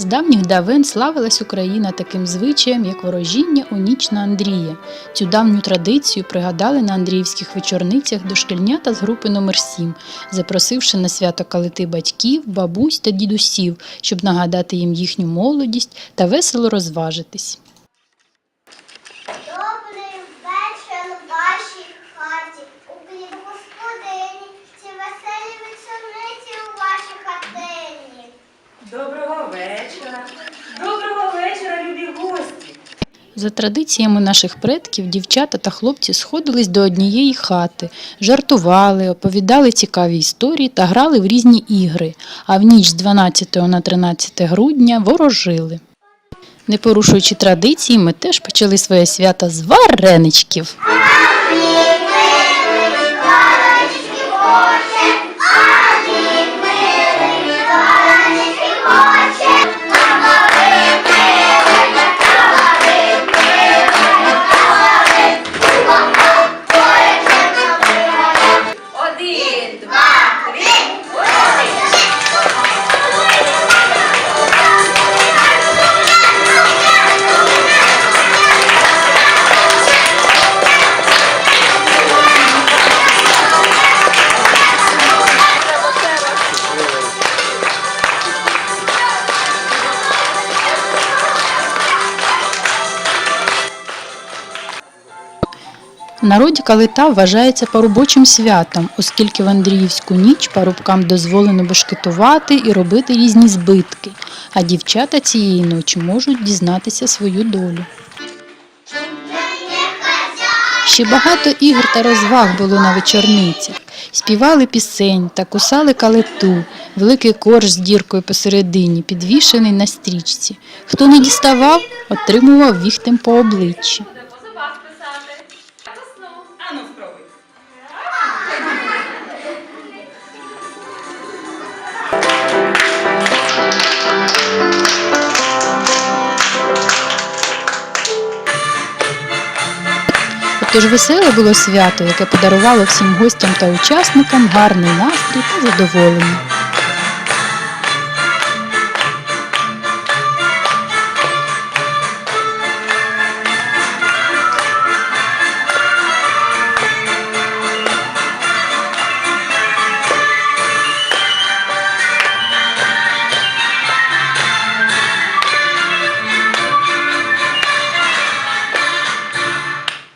З давніх давен славилась Україна таким звичаєм, як ворожіння у ніч на Андрія. Цю давню традицію пригадали на Андріївських вечорницях дошкільнята з групи номер 7 запросивши на свято калити батьків, бабусь та дідусів, щоб нагадати їм їхню молодість та весело розважитись. Добрий вечір вашій хаті, укріп господині, ці веселі вечорниці у вашій хатині. Доброго вечора. Доброго вечора, любі гості. За традиціями наших предків, дівчата та хлопці сходились до однієї хати, жартували, оповідали цікаві історії та грали в різні ігри, а в ніч з 12 на 13 грудня ворожили. Не порушуючи традиції, ми теж почали своє свято з вареничків. Народі калита вважається парубочим святом, оскільки в Андріївську ніч парубкам дозволено бешкетувати і робити різні збитки, а дівчата цієї ночі можуть дізнатися свою долю. Ще багато ігор та розваг було на вечорницях. Співали пісень та кусали калиту, великий корж з діркою посередині, підвішений на стрічці. Хто не діставав, отримував віхтем по обличчі. Отож веселе було свято, яке подарувало всім гостям та учасникам гарний настрій та задоволення.